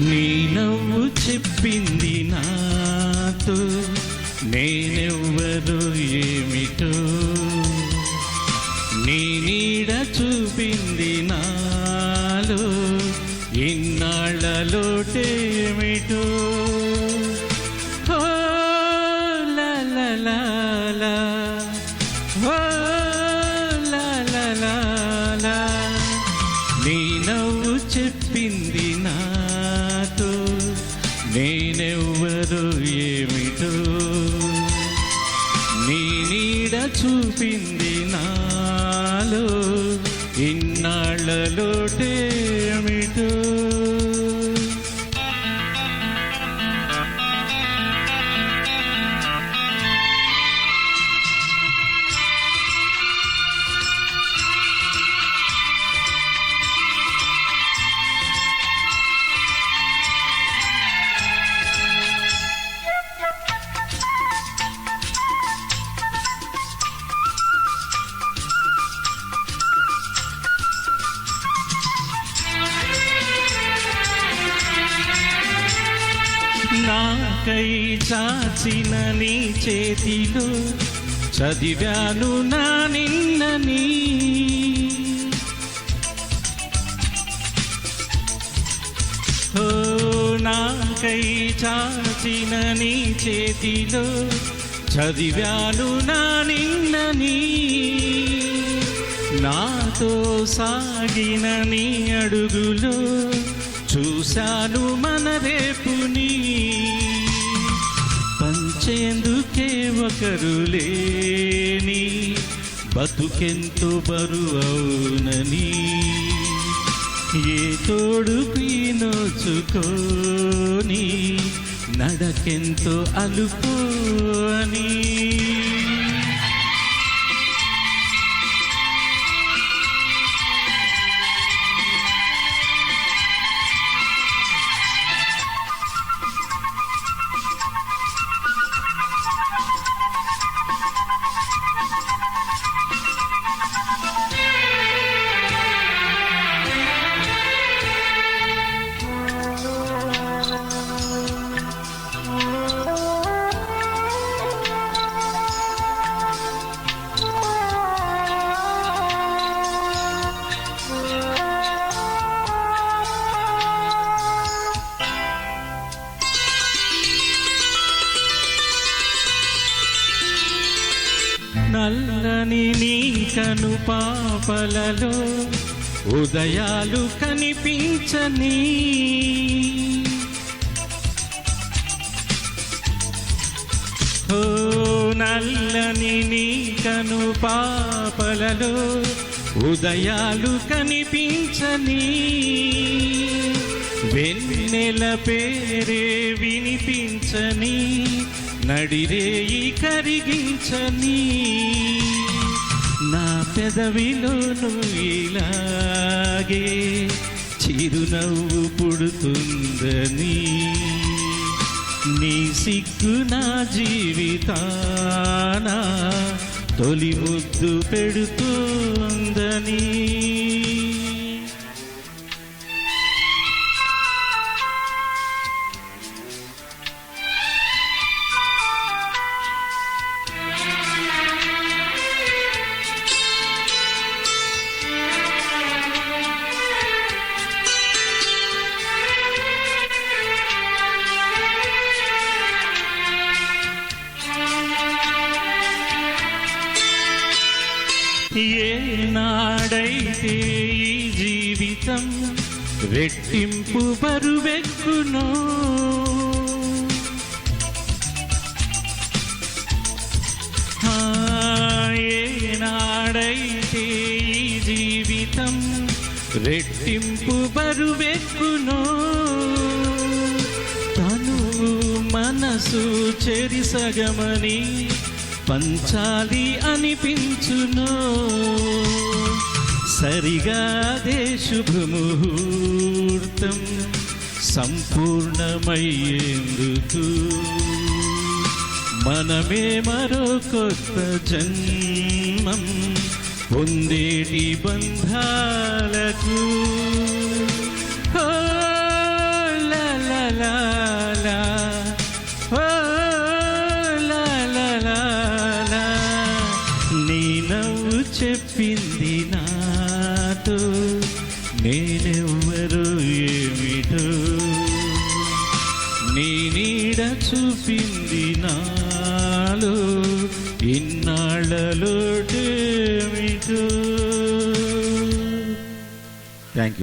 నీ నవ్వు చెప్పింది నాతో నేనెవ్వరు ఏమిటో నీ నీడ చూపింది నాలో ఇన్నాళ్ళలోటేమిటో ఓ లా. నీ నవ్వు చెప్పింది నేనెవ్వరు ఏమిటో? నీ నీడ చూపింది నాలో. ఇన్నాళ్ళలోటే నాకై చాచిన నీ చేతిలో చదివాను నా నిన్నని. నాకై చాచిన నీ చేతిలో చదివాను నా నిన్నని. నాతో సాగిన నీ అడుగులో చూశాను మన రేపుని పంచేందుకే ఒకరు లేని బతుకెంతో బరువవునని ఏ తోడుకు నోచుకోని నడకెంతో అలుపు నల్లని నీ కను పాపలలో ఉదయాలు కనిపించని. ఓ నల్లని నీ కను పాపలలో ఉదయాలు కనిపించని. వెన్నెల పేరే వినిపించని. నడిరేయి కరిగించని నా పెదవిలోను ఇలాగే చిరునవ్వు పుడుతుందని. నీ సిగ్గు నా జీవితానా తొలి ముద్దు పెడుతుందని. ఏనాడైతే ఈ జీవితం రెట్టింపు బరువెక్కును. ఆ, ఏనాడైతే ఈ జీవితం రెట్టింపు బరువెక్కును. తను మనసు చెరిసగమని పంచాలి అనిపించును. సరిగా దేశుభముహూర్తం సంపూర్ణమయ్యేందుకు. మనమే మరో కొత్త జన్మం పొందేటి బంధా చెప్పింది నాతో. నేనెవ్వరు ఏమిటో. నీ నీడ చూపింది నాలో. ఇన్నాళ్ళలో థ్యాంక్ యూ